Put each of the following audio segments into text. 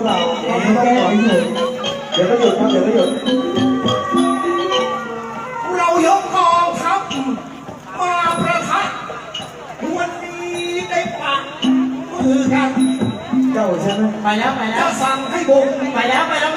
รือเปล่าเราไม่ต้องปล่อยเฉยเดี๋ยวก็หยุดครับเดี๋ยวก็หยุดเรายกกองทัพมาประทะวันนี้ได้ปะมือกันเจ้าใช่ไหมไปแล้วไปแล้จะวสั่งให้บุกไปแล้วไปแล้ว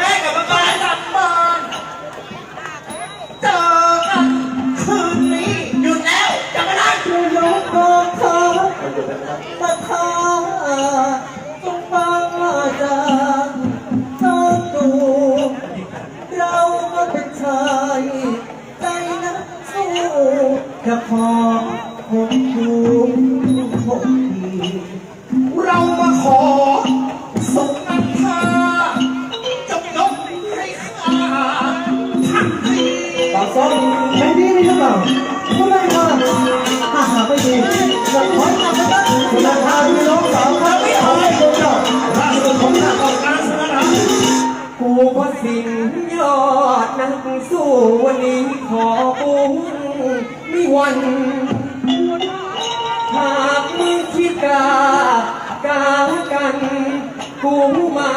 กูไม่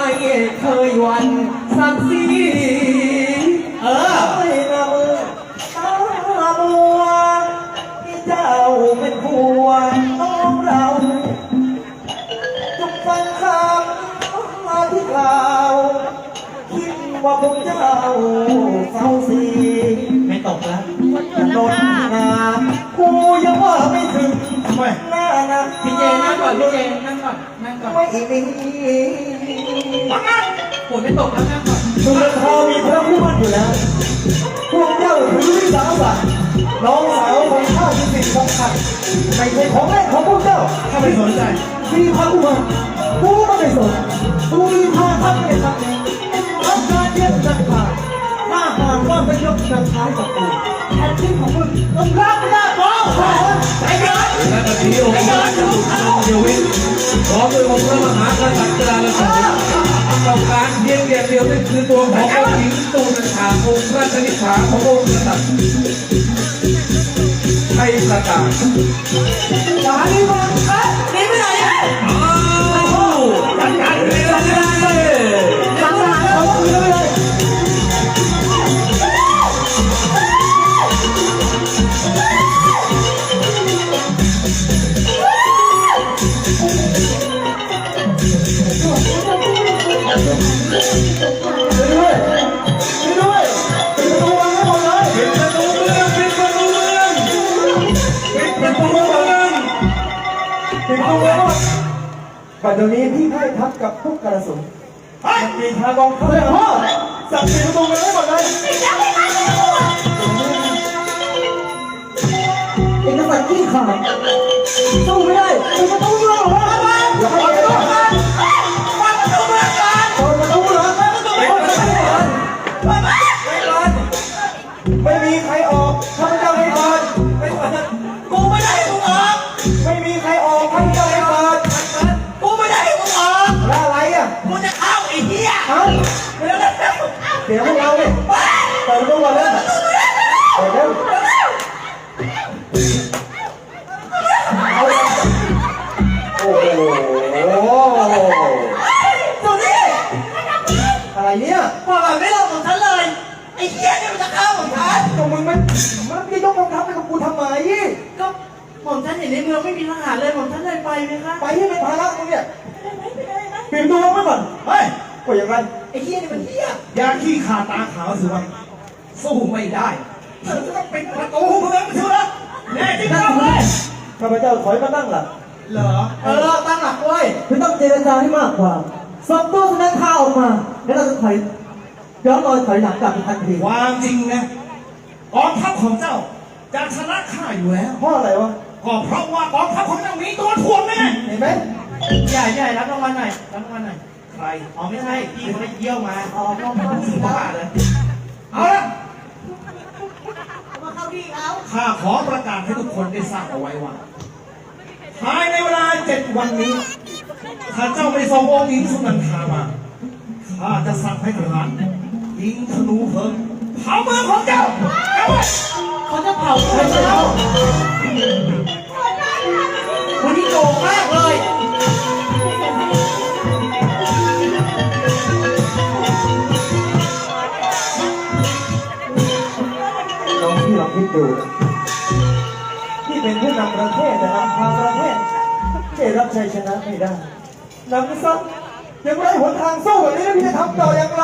เคยหวันสักสีเออไม่ละมือตาบัวที่เจ้าเป็นผัวน้องเราจงฟังคำที่กล่าวคิดว่าพวกเจ้าเฝ้าสีไม่ตกแล้วจะโดนงานกูยังว่าไม่ถึงไม่หน้านะพี่เจนั่งก่อนพี่เจนั่งก่อนนั่งก่อน ไม่มีฝนไม่ตกแล้วนั่งก่อนสุรทามีพระผู้มั่นอยู่แล้ว พวกเจ้าถือวิสาสะน้องสาวของข้าเป็นสิ่งสำคัญไม่ใช่ของแรกของพวกเจ้าถ้าไม่สนใจมีพระผู้มั่นกูก็ไม่สนกูมีพาทัพเป็นทัพทำการเยี่ยมจันทราถ้าหากว่าไม่ยกจันทรายกับกูแผ่นที่ของมึงต้องรับไม่ได้บ้องใจเย็นและตอนนี้องค์พระเจ้าเดวิด ขอมือของพระมหากษัตริย์จราสมต้องการเพียงอย่างเดียวนั่นคือตัวขององค์หญิงตูนันทาองค์พระชนิษฐาขององค์กษัตริย์ให้ประกาศอย่าดีมาเอ้ ปัจจุบันนี้พี่ให้ทัพกับพวกกระสุนเฮ้ยมีทางกองทัพเลยพ่อสั่งปิดประตูวังให้หมดเลยเอกสารที่ขาดสู้ไม่ได้ปิดประตู ผมท่านเห็นในเมืองไม่มีทหารเลยผมท่านเลยไปไหมคะไปให้เป็นภาระมึงเนี่ยปิดประตูไว้ก่อนเฮ้ยก็อย่างไรไอ้เหี้ยนี่มันเหี้ยยาขี้ขาตาขาวสิวะสู้ไม่ได้เธอจะต้องปิดประตูเมืองเถอะแน่จริงจังเลยข้าพเจ้าถอยมาตั้งหลักเหรอเออตั้งหลักไว้คือต้องเจรจาให้มากกว่าสอบตัวแสดงข่าวออกมาแล้วเราจะถอยย้อนรอยถอยหลังกลับไปทันทีความจริงนะกองทัพของเจ้าจะชนะข้าอยู่แล้วเพราะอะไรวะ ก็เพราะว่ากองทัพของเจ้ามีตัวถ่วงแน่เห็นไหมใหญ่ใหญ่รับรางวัลหน่อยรับรางวัลหน่อยใครอ๋อไม่ใช่พี่เขาไปเยี่ยวมาออกมาเข้าที่บ้าแล้วเลยเอาละมาเข้าที่เขาข้าขอประกาศให้ทุกคนได้ทราบเอาไว้ว่าภายในเวลาเจ็ดวันนี้ถ้าเจ้าไม่ส่งองค์หญิงสุนันทามาข้าจะสั่งให้ทหารยิงธนูเพลิงเผาเมืองของเจ้าเอาไว้เขาจะเผาใครแล้ววันนี้ โกงมากเลยน้องพี่ลองคิดดูที่เป็นผู้นำประเทศแต่นำพาประเทศจะรับชัยชนะไม่ได้นำซ้ำยังไรหนทางสู้แบบนี้แล้วพี่จะทำต่ออย่างไร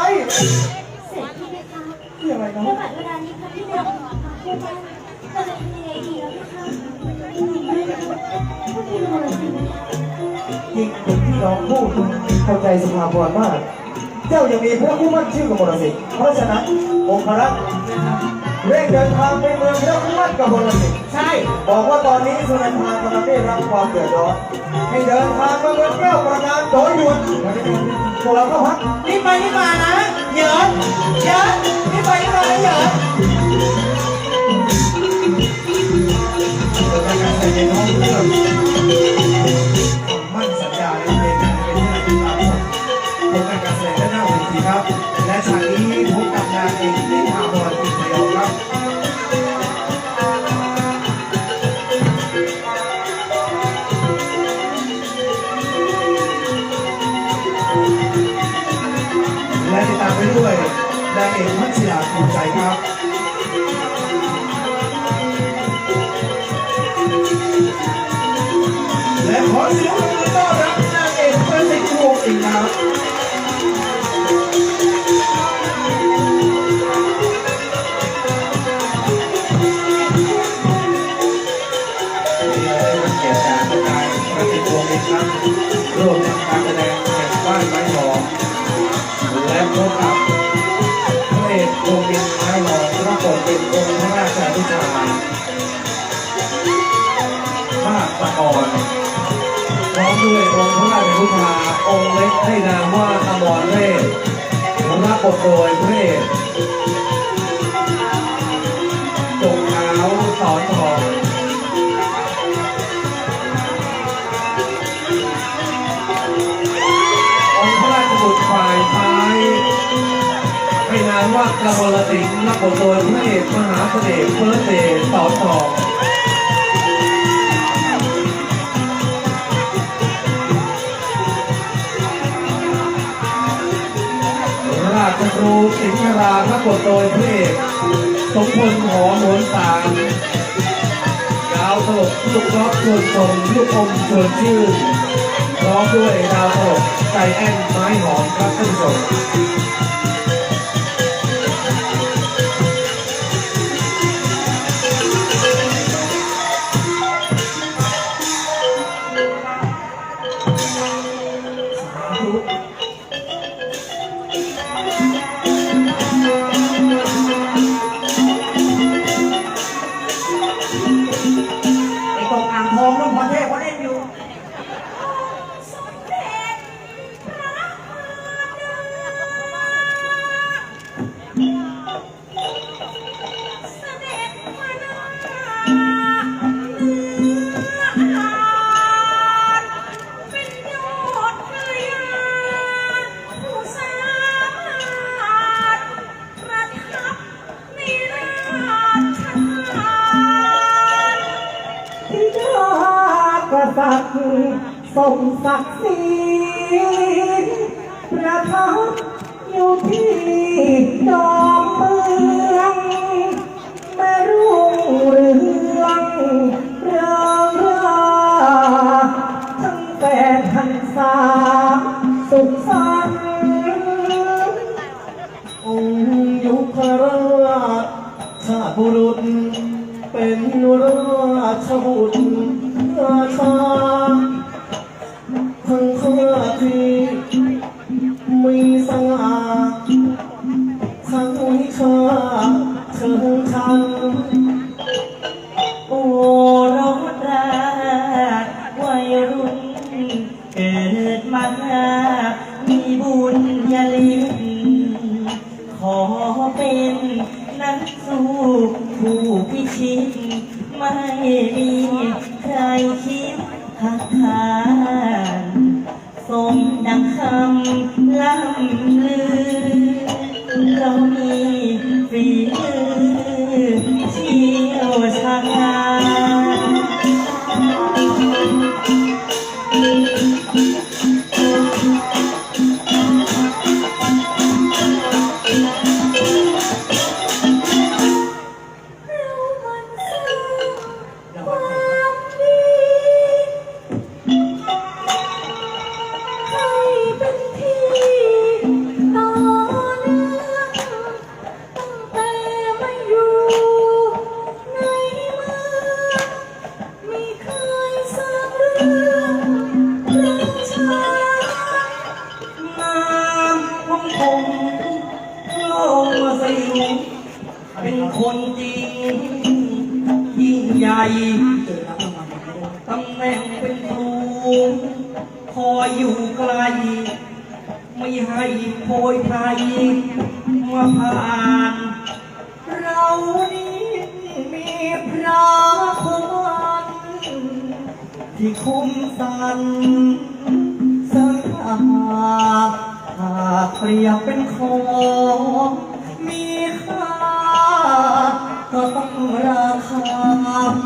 เสร็จพี่ไหมคะที่อะไรเมื่เนาะอบัดเวลานี้ค่ะพี่เดินมาพูดว่าเราจะทำยังไงดีแล้วพี่คะพูดดีเล ยิ่งเป็นที่น้องพูดเข้าใจสภาพรมาก เจ้ายังมีพระผู้มั่นชื่อกับมรสิทธิ์เพราะฉะนั้นองค์พระเร่งเดินทางไปเมืองพระผู้มั่นกับมรสิทธิ์ใช่ บอกว่าตอนนี้สุนันทากำลังได้รับความเดือดร้อนให้เดินทางมาเมืองแก้วประการโดยด่วนพวกเราก็พักรีบไปรีบมานะเหยินเหยินรีบไปรีบมานะเหยิน Thank you. ร่วมนการแสดงแห่งบ้านไม้หอมและพบกับพระเอกวงศ์บินไม้หอมรับบทเป็นองค์พระราชาธิชาภาคตะกอนพร้อมด้วยองค์พระราชบุตราองค์เล็กให้นามว่าอมรเรศรับบทโดยพระเอก นามว่ากระมลสิงห์รับบทโดยพระเอกมหาเสน่ห์เฟิร์สเดย์สอนทอราชครูสิงห์ราพรับบทโดยพระเอกสมพลหอมหวนสารดาวตลกลูกร็อกชวนชมลูกอมชวนชื่นพร้อมด้วยดาวตลกใจแอนไม้หอมครับท่านผู้ชม ศักดิ์ศรี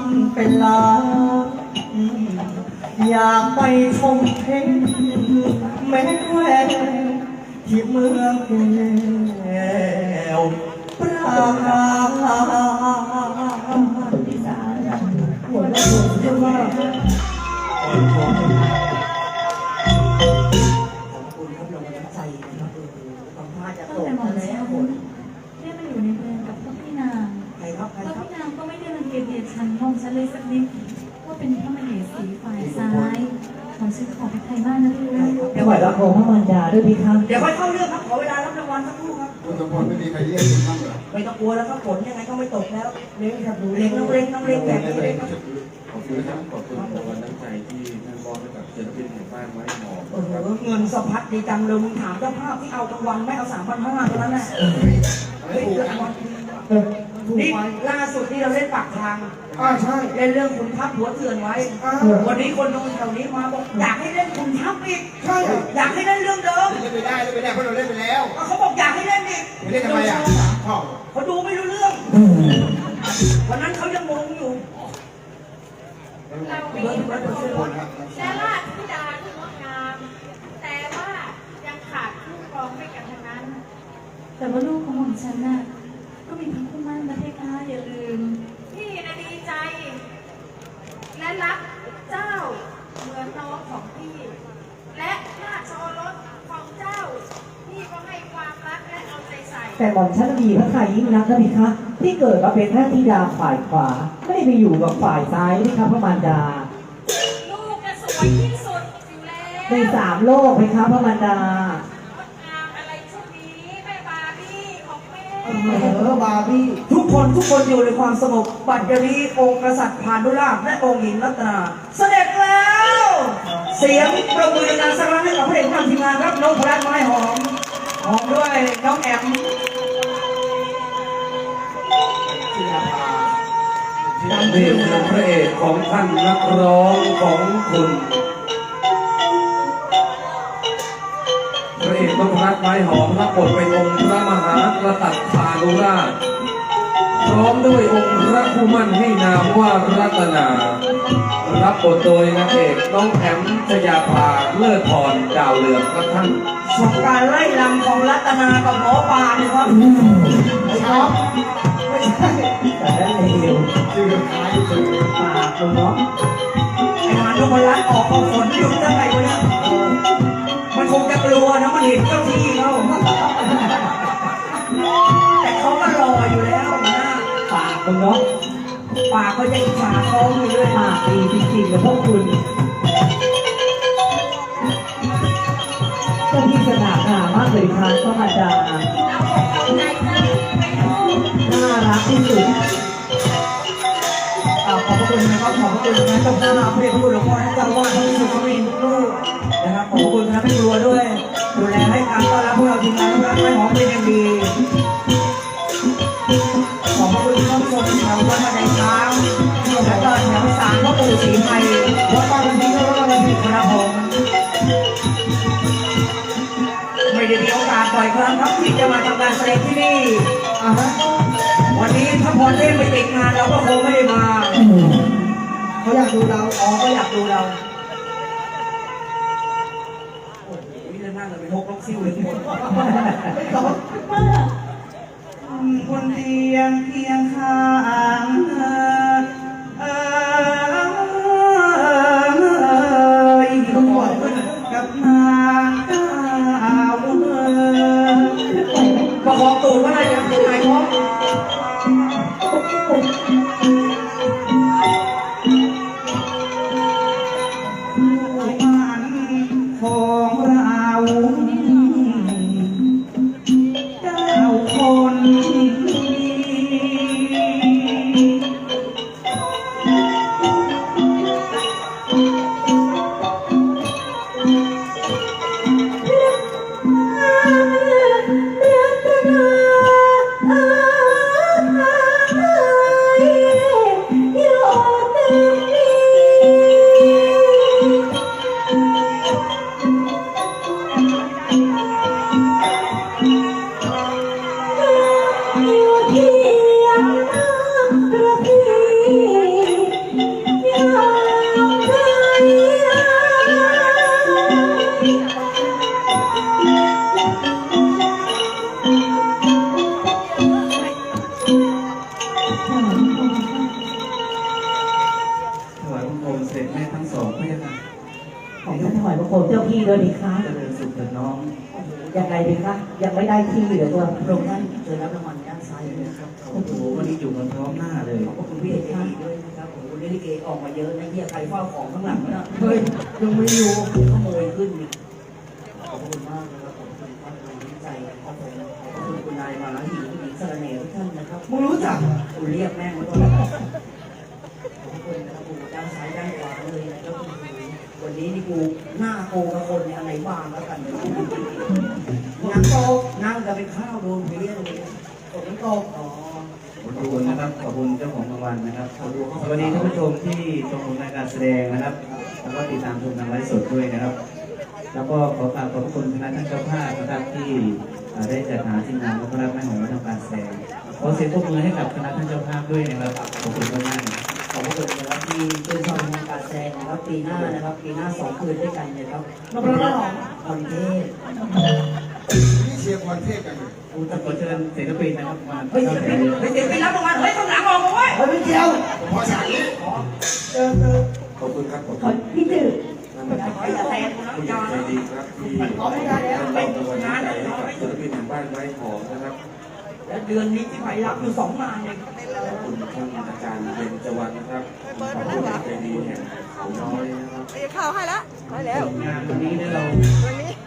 ำเป็นลาอยากไปชมเพชรแม่แหวที่เมืองแก้วปราการหัวเราะเยอะมาก ของฉันขอเป็นไทยบ้านนะพี่ลูกเดี๋ยวถวายบังคมพระมารดาด้วยพี่ครับ เดี๋ยวค่อยเข้าเรื่องครับ ขอเวลารับรางวัลสักครู่ครับ คุณสมพลไม่มีใครเรียกคุณบ้างเหรอไม่ต้องกลัวแล้วครับฝนยังไงก็ไม่ตกแล้วเล็งครับดูเล็งน้องเล็งน้องเล็งแบบนี้เลยครับขอบคุณครับขอบคุณรางวัลน้ำใจที่ท่านมอบให้กับศิลปินแห่งบ้านไม้หอมโอ้โหเงินสะพัดดีจังเลยมึงถามเจ้าภาพที่เอากลางวันไม่เอาสามพันห้าตรงนั้นน่ะอะไรเฮ้ย ถูกรางวัลถูกนี่ไหมล่าสุดที่เราเล่นปากทางอ่าใช่ เล่นเรื่องคุณทัพหัวเถื่อนไว้ อ่า วันนี้คนดูแถวนี้มาบอกอยากให้เล่นคุณทัพอีก ใช่อะอยากให้เล่นเรื่องเดิมเล่นไม่ได้เล่นไม่ได้เพราะเราเล่นไปแล้วเขาบอกอยากให้เล่นอีกเล่นทำไมอะชอบเขาดูไม่รู้เรื่อง วันนั้นเขายังงงอยู่เรามีเบิร์ดเบิร์ดเบิร์ดเบิร์ดและราชธิดาที่งดงาม แต่ว่ายังขาดคู่ครองไม่กันทั้งนั้น แต่ว่าลูกของหม่อมฉันน่ะ ก็มีพระคู่มั่นนะเพคะอย่าลืม พี่นะดีใจ และรักเจ้าเหมือนน้องของพี่ และราชโอรสของเจ้า พี่ก็ให้ความรักและเอาใจใส่ แต่หม่อมฉันมีพระทัยยิ่งนักนะพี่ครับที่เกิดมาเป็นแค่ธิดาฝ่ายขวา ไม่ได้ไปอยู่กับฝ่ายซ้ายนี่ครับพระมารดา ลูกจะสวยที่สุดอยู่แล้วในสามโลกไหมครับพระมารดา เออบาร์บี้ ทุกคนทุกคนอยู่ในความสงบบัดเดี๋ยวนี้องค์กษัตริย์พานุราชและองค์หญิงรัตนา เสด็จแล้ว เสียงประมือดังสักครั้งให้กับพระเอกนำทีมงานครับน้องพลัดไม้หอมหอมด้วยน้องแอมนี่คือพระเอกของท่านนักร้องของคุณ ไม้หอมรับบทเป็นองค์พระมหากษัตริย์พานุราชพร้อมด้วยองค์พระผู้มั่นให้นามว่ารัตนา รับบทโดยนางเอกน้องแอมชยาภาเลิศพรดาวเรืองครับท่านสงการไล่ลำของรัตนากับหมอปลาเนี่ยครับไอ้ครับไม่ใช่แต่ได้เร็วชื่อคล้ายชื่อปากคุณเนาะไอ้มานพรัตน์ออกเอาฝนอยู่ตั้งไหนวะเนี่ย มันคงจะกลัวนะมันเห็นเจ้าที่เขาแต่เขาก็รออยู่แล้วนะปากคุณเนาะปากก็จะอิจฉาเขาอยู่ด้วยปากดีจริงๆกับพวกคุณก็พี่สนาหามากเลยครับพระมาดาเอาเอาใจเจ้าน่ารักที่สุด คุณนะครับขอบคุณนะครับท่านผู้เรียนผู้หลวงพ่อท่างเจ้าว่าสุขวินลูกนะครับขอบคุณครับที่รัวด้วย ดูแลให้การต้อนรับพวกเราทีมงานทุกท่านให้หอมเป็นอย่างดีขอบคุณที่านผู้ชมแถววัดมาในเช้าแล้วก็แถวสามก็อปู่ศรีไทยวัดบ้านพิงค์วัดบ้านพิงค์ครับผมไม่ได้มีโอกาสล่อยครั้งครับที่จะมาทำงานแสดงที่นี่อ่าฮะ วันนี้ถ้าพรเทพไปติดงานเราก็คงไม่ได้มาเขาอยากดูเราอ๋อก็อยากดูเราโอ้โหนี่จะนั่งกันเป็นหกลกซิ่วเลยทุกคนไม่ตอบคนเตียงเคียงข้าง ยังไม่ได้ที่เหลือตัวพระองค์ท่านเชิญรับรางวัลด้านซ้ายเลยนะครับโอ้โหวันนี้อยู่กันพร้อมหน้าเลยขอบคุณพี่เอกด้วยนะครับผมวันนี้ลิเกออกมาเยอะนะเฮียใครเฝ้าของข้างหลังนะเฮ้ยยังไม่อยู่ขโมยขึ้นเนี่ยขอบคุณมากนะครับขอบคุณความรู้ใจขอบคุณขอบคุณคุณนายมาหิวหญิงสระเนทุกท่านนะครับมึงรู้จักกูเรียกแม่งมาแล้วขอบคุณนะครับกูด้านซ้ายด้านขวาเลยนะครับวันนี้นี่กูหน้าโกกับคนเนี่ยอะไรบ้างแล้วกัน นั่งโตนั่งจะเป็นข้าวโดนเพี้ยเลยฝนตกอ๋อขอบคุณนะครับ ขอบคุณเจ้าของรางวัลนะครับสวัสดีท่านผู้ชมที่ชมรายการแสดงนะครับ แล้วก็ติดตามชมทางไลฟ์สดด้วยนะครับ แล้วก็ขอกราบขอบคุณคณะท่านเจ้าภาพนะครับที่ได้จัดหาทีมงานและก็รับแม่หงมาทำการแสดงขอเสียงปรบมือให้กับคณะท่านเจ้าภาพด้วยนะครับ ขอบคุณมากขอบคุณนะครับที่เชื่นชอบในการแสดงนะครับปีหน้านะครับปีหน้าสองคืนด้วยกันนะครับนพรัตน์คอนเทน ชียร์พรเทพกันอยู่กูจะขอเชิญศิลปินนะครับมาเฮ้ยเดี๋ยวไปเดี๋ยวไปรับรางวัลเฮ้ยต้องหลังออกมาเว้ยเฮ้ย ไม่เกี่ยวพอฉากนี้เจอเจอขอบคุณครับขอบขคุอณพี่ตื่นอย่าแซงนะผู้ใหอญ่ย่าใจดีครับที่ให้รางวัลน้ำใจให้กับศิลปินแห่งบ้านไม้หอมนะครับแล้วเดือนนี้ที่ไปรับอยู่สองงานเองขอบคุณท่านอาจารย์เบญจวรรณนะครับขอบคุณใจดีแห่งเขาน้อยนะครับข้าวให้ละได้แล้ว งานวันนี้เนี่ยเรา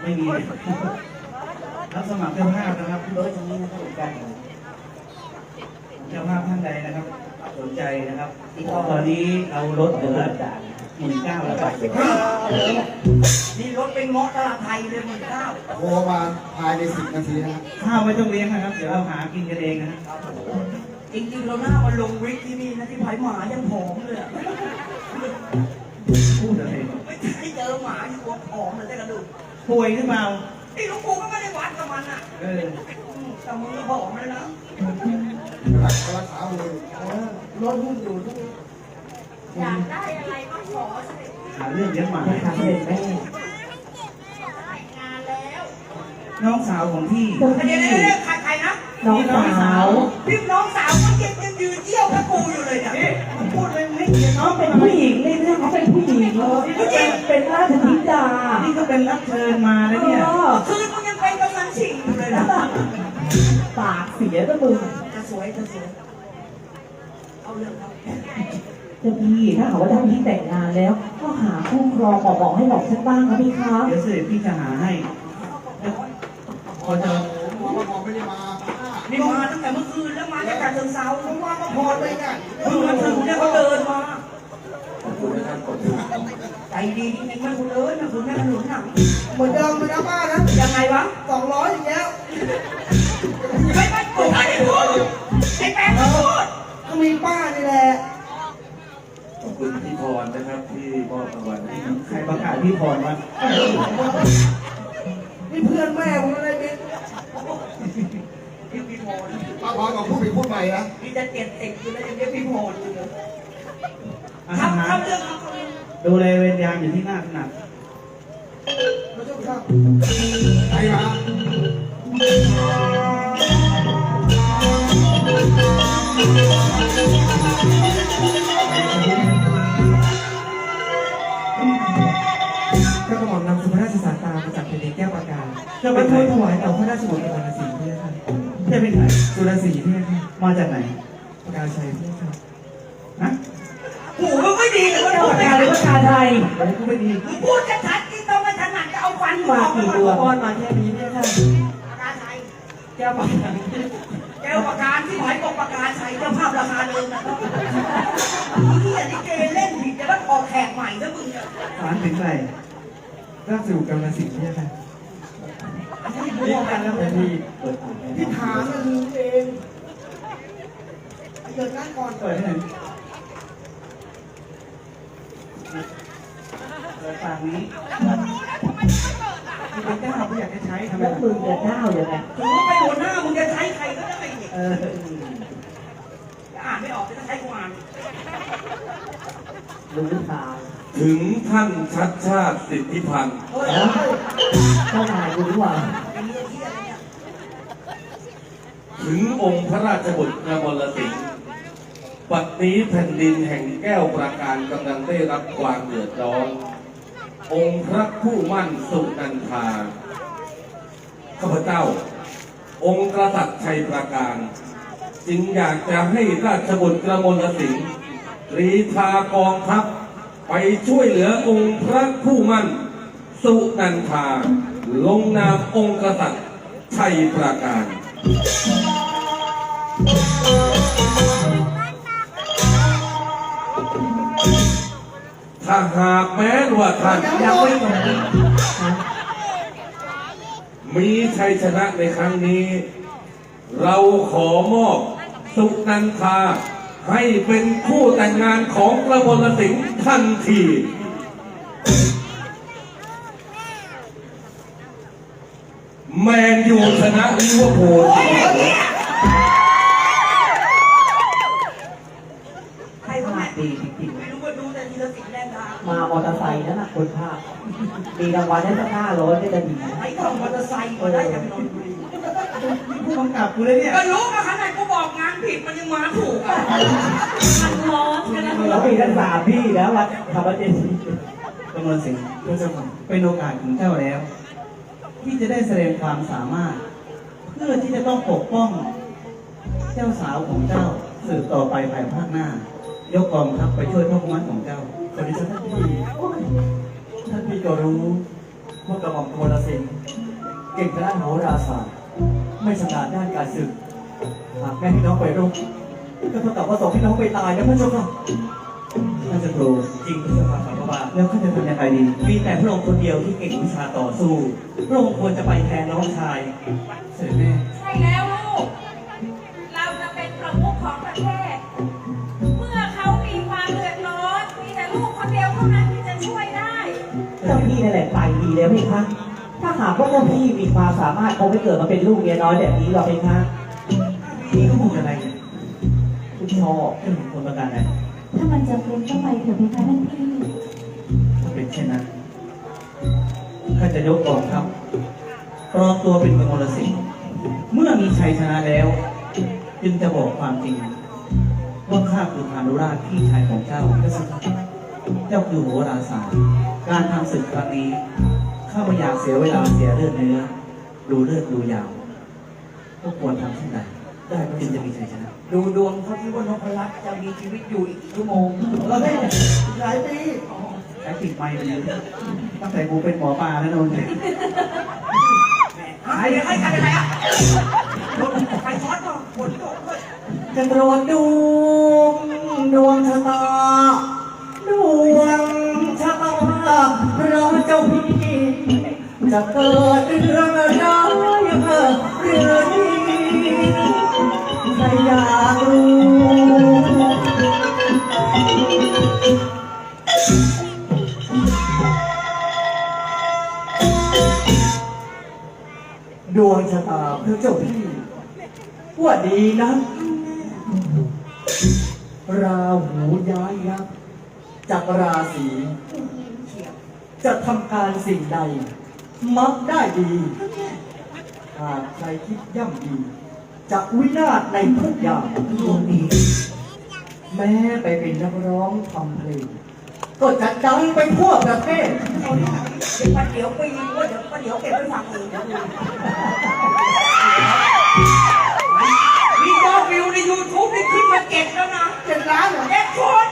ไม่มี รับสมัครเจ้าภาพนะครับโดยตรงนี้นะครับเหมือนกันเจ้าภาพท่านใดนะครับ สนใจนะครับตอนนี้เราลดเหลือหมื่นเก้าแล้วครับนี่รถเป็นเงาะตลาดไทยเลยหมื่นเก้าโทรมาภายในสิบนาทีนะครับข้าวไม่ต้องเลี้ยงนะครับ เดี๋ยวเราหากินกันเองนะจริงๆเราหน้ามาลงวิกที่นี่นะที่ไผ่หมายังผอมเลยอะพูดอะไรไม่ได้เจอหมาที่ตัวผอมเลยได้กระดูกป่วยหรือเปล่านี่หลูกปูก็ไม่ได้วัดกับมันอะเอออืมแต่มึงก็ผอมเลยนะรักรักษาเลยรถหุ้นอยู่ทุกอยากได้อะไรก็ขอสิหาเรื่องเลี้ยงหมาไม่ทำเป็นแม่ได้งานแล้วน้องสาวของพี่เดี๋ยวเดี๋ยวเดี๋ยวใครใครนะน้องสาวพี่น้องสาวมันยังยังยืนเยี่ยวกับกูอยู่เลยเนี่ยพูดเลยไม่เห็นน้องเป็นผู้หญิงในเรื่องเขาเป็นผู้หญิงเป็นราชธิดานี่ก็เป็นรับเชิญมาแล้วเนี่ยเออคืนมึงยังเป็ นกำลังชิงอยู่เลยนะปากเสียก็มึงจะสวยจะสวยเอาเรื่องครับเจ้าพี่ถ้าหากว่าท่านพี่แต่งงานแล้ว ก็หาคู่ครองบอกบอกให้หลอกฉันบ้างนะพี่คะเดี๋ยวเสด็จพี่จะหาให้พอจะมองว่าพอไม่ได้มาป้านี่มาตั้งแต่เมื่อคืนแล้วมาจากการเชิงเซาผมว่าก็พอไปเนี่ยเพิ่งมาถึงเนี่ยเขาเดินมา ขอบคุณนะครับขอบคุณ ใจ ดีจริงๆแม่คุณเอ้ยแม่คุณแม่ขนุนหนังเหมือนเดิมเลยนะป้านะยังไงวะสองร้อยอย่างเงี้ยไม่ไม่กูไม่ได้พูดไอ้แป๊ะพูดก็มีป้านี่แหละขอบคุณพี่พรนะครับที่มอบรางวัลให้ใครประกาศพี่พรว่านี่เพื่อนแม่ผมอะไรเนี่ยมาพร้อมกับผู้ผิดพูดใหม่นะนี่จะเจ็ดสิบอยู่แล้วยังเรียกพี่พรอยู่เลยอาครับหารครับเรื่องครับเรื่อง ดูแลเวรยามอยู่ที่หน้าขนาดพระเจ้าค่ะใครมากระหม่อมนำสุภราชสารตามาจากแผ่นดินแก้วประการจะมาทูลถวายต่อพระราชบุตรสุรศรีเพื่อค่ะจะเป็นใครสุรศรีเพื่อค่ะมาจากไหนประการชัยเพื่อค่ะฮะหูมันไม่ ดีเลยว่าเจ้าพูดประกาศหรือประกาศไทยอะไรก็ไม่ดีมึงพูดชัดๆที่ต้องไม่ถนัดจะเอาฟันฝากกี่ตัวป้อนมาแค่นี้เพื่อค่ะประกาศชัยแก้วประการแก้วประกาศที่หมายบอกประกาศชัยเจ้าภาพราคาเดิมนะนี่อันนี้เกเล่นผิดจะต้องออกแขกใหม่นะมึงเนี่ยสารถึงใครราชบุตรกำลังสิงห์เพื่อค่ะนี่กันแล้วแต่ที่เปิดอ่านที่ถามมันลืมเองเกิดนั่งก่อนเปิดให้หน่อย เปิดฝั่งนี้ที่เป็นเจ้าผู้อยากจะใช้ทำไมแล้วล่ะมึงจะเจ้าอย่างไงถึงว่าไปหัวหน้ามึงจะใช้ใครก็ได้เนี่ยเอออ่านไม่ออกจะใช้กูอ่านรู้ทางถึงท่านชัดชาติสิทธิพันธ์เฮ้ยเจ้านายกูรู้ว่าไอ้เนี่ยที่อะไรเนี่ยถึงองค์พระราชบุตรกมลสิงห์ ปัจนี้แผ่นดินแห่งแก้วประการกำลังได้รับความเดือดร้อน องค์พระผู้มั่นสุนันทาข้าพเจ้า องค์กษัตริย์ชัยประการ จึงอยากจะให้ราชบุตรกรมลสิงห์รีทากองทัพไปช่วยเหลือองค์พระผู้มั่น สุนันทา ลงนามองค์กษัตริย์ชัยประการ ถ้าหากแม้ว่าท่าน ยังไม่ตรงมีชัยชนะในครั้งนี้ เราขอมอบสุนันทาให้เป็นคู่แต่งงานของกระมลสิงห์ทันที แมนยูชนะลิเวอร์พูล ใครก็ ภา ไม่ พดีจริง ไม่รู้ว่าดูแต่ทีละสิบแรงดา ๆ มามอเตอร์ไซค์นั่นน่ะคนภาพ มีรางวัลให้สักห้าร้อยก็จะดีไอ้ของมอเตอร์ไซค์ก็ได้จากนนทบุรีผู้กำกับกูเลยเนี่ยก็รู้มาขนาดกูบอกงานผิดมันยังมาถูกอะมันร้อนกันนะแล้วมีทั้งสามพี่นะวัดธรรมเจดีย์กำลังสิงห์พระเจ้าค่ะเป็นโอกาสของเจ้าแล้ว ที่จะได้แสดงความสามารถ เพื่อที่จะต้องปกป้อง เจ้าสาวของเจ้าสืบต่อไปภายภาคหน้า ยกกองทัพไปช่วยพ่อคุ้มันของเจ้าขอดิฉันท่านพี่ ท่านพี่ก็รู้ว่ากระหม่อมโทรสิงเก่งทางด้านโหราศาสตร์ไม่ชำนาญด้านการศึกหากแม่พี่น้องไปรบก็เท่ากับว่าสองพี่น้องไปตายนะพระเจ้าค่ะท่านศัตรูจริงพระเจ้าค่ะพระบาทแล้วข้านจะทำยังไงดีมีแต่พระองค์คนเดียวที่เก่งวิชาต่อสู้ พระองค์ควรจะไปแทนน้องชายเสด็จแม่ ใช่แล้ว จ้าพี่นั่นแหละไปดีแล้วไหมคะถ้าหากว่าเจ้าพี่มีความสามารถคงไม่เกิดมาเป็นลูกเมียน้อยแบบนี้หรอกไหมคะนี่ก็พูดอะไรเนี่ยคุณชอบเรื่องของคนประการใดถ้ามันจะเป็นก็ไปเถอะพี่คะท่านพี่ถ้าเป็นเช่นนั้นข้าจะยกกองทัพปลอมตัวเป็นกมลสิงห์เมื่อมีชัยชนะแล้ว จึงจะบอกความจริงว่าข้าคือพานุราชพี่ชายของเจ้าพระสุธเจ้าคือโหราศาสตร์ การทำศึกครั้งนี้ ข้าไม่อยากเสียเวลาเสียเลือดเนื้อดูเลือดดูยาวก็ควรทำเช่นใดได้จึงจะมีชัยชนะ ดูดวงเขาที่ว่านพรัตน์จะมีชีวิตอยู่อีกกี่ชั่วโมงเราได้หลายปีใช้ปิดไมค์ไปเลยตั้งแต่กูเป็นหมอปลาแล้วโดนเนี่ยใครใครใครใครอะใครช็อตป่ะฝนตกด้วยจะโปรดดูดวงชะตาดวงชะตาเพ ราเจ้าพี่จะเกิดเรื่องร้ายหรือดีใครอยากรู้ดวงชะตาเพื่อเจ้าพี่ว่าดีนะราหูย้ายยักษ์จากราศี จะทำการสิ่งใด มักได้ดีหากใครคิดย่ำดี จะวินาศในทุกอย่างดวงนี้ แม้ไปเป็นนักร้องทำเพลงก็จะดังไปทั่วประเทศประเดี๋ยวไปยิงว่าเดี๋ยวประเดี๋ยวเก็บไปฝังอื่นเดี๋ยวดูมียอดวิวในยูทูบนี่ขึ้นมาเจ็ดแล้วนะเจ็ดล้านเหรอเจ็ดคน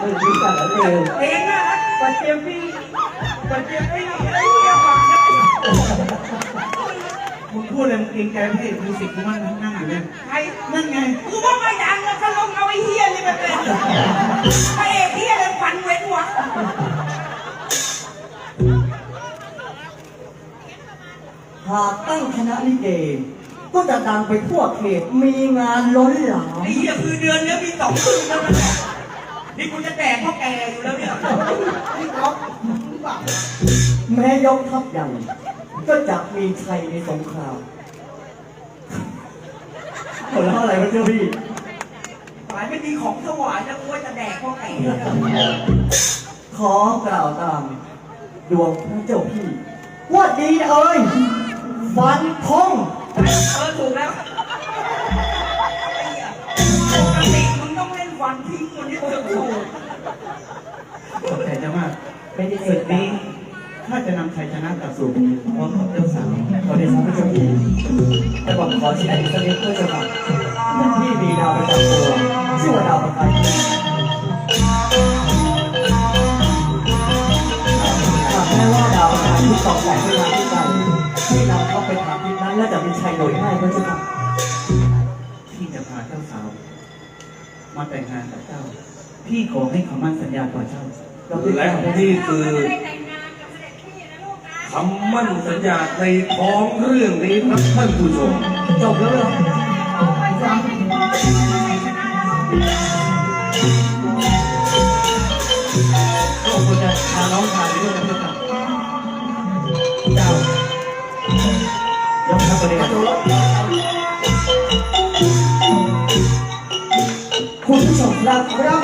เออมีแต่ละเร็วเพลงน่ะปัจเจียมพี่ปัจเจียมพี่ไอ้เหี้ยฟังนะมึงพูดอะไรมึงเกรงใจพระเอกมิวสิกกูมั่งนะนั่งอยู่เนี่ยใครนั่นไงกูว่าไม่ดังแล้วถ้าลงเอาไอ้เฮียนี่มาเป็นพระเอกเฮียเลยฟันเว้นวะหากตั้งคณะลิเกก็จะดังไปทั่วเขตมีงานล้นหลามไอ้เฮียคือเดือนเนี้ยมีสองคืนแล้วนะ นี่กูจะแดกพ่อแกอยู่แล้วเนี่ยนี่เขาแม้ยกทัพใหญ่ก็จะมีชัยในสงครามหัวเราะอะไรวะเจ้าพี่หมายไม่มีของถวายแล้วกูว่าจะแดกพ่อแกขอกล่าวตาม ดวงพระเจ้าพี่ ว่าดีเอ้ยฟันทองเออถูกแล้ว อนทิ้งคนนี้ถูกถูกแต่จะมากไม่ได้ศึเสร็กจนี้นี้ถ้าจะนำชัยชนะกลับสู่พร้อมกับเจ้าสาวขอเดชะพระเจ้าพี่แต่บอกขอชี้แจงอีกสักนิดเพื่อจะมาท่านพี่มีดาวประจำตัวชื่อว่าดาวประกายแม้ว่าดาวประกายที่ตอกแตกขึ้นมาที่ใจให้นำเข้าไปทางทิศนั้นและจะมีชัยโดยง่ายเพระเจ้าค่ะที่ มาแต่งงานกับเจ้า พี่ขอให้คำมั่นสัญญาต่อเจ้าและนี่คือจะได้แต่งงานกับเสด็จพี่นะลูกนะคำมั่นสัญญาในท้องเรื่องนี้ครับท่านผู้ชมจบแล้วเหรอเอาไว้ใส่พ่อจะได้ชนะเราก็ควรจะพาน้องชายไปด้วยนะเจ้าค่ะเจ้า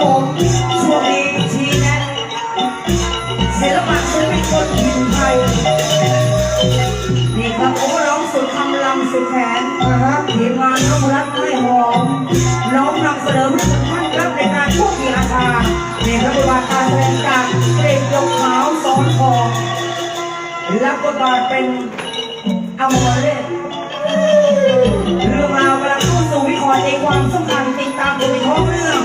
ผมช่วงนี้ชี้แนะศิลปะศิลปินคนถิ่นไทยนี่ครับผมร้องสุดคำลำสุดแขนนะครับทีมงานน้องรักไม่หอมน้องนำเสนอทุกท่านครับในการพวกกีฬาคาในพระบรมการแสดงจากเกรดยกขาวสอนทอรับบทบาทเป็นอมรเล่เรื่องราวกำลังเข้าสู่วิเคราะห์ในความสำคัญติดตามโดูในท้องเรื่อง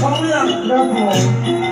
ช้าบ้าง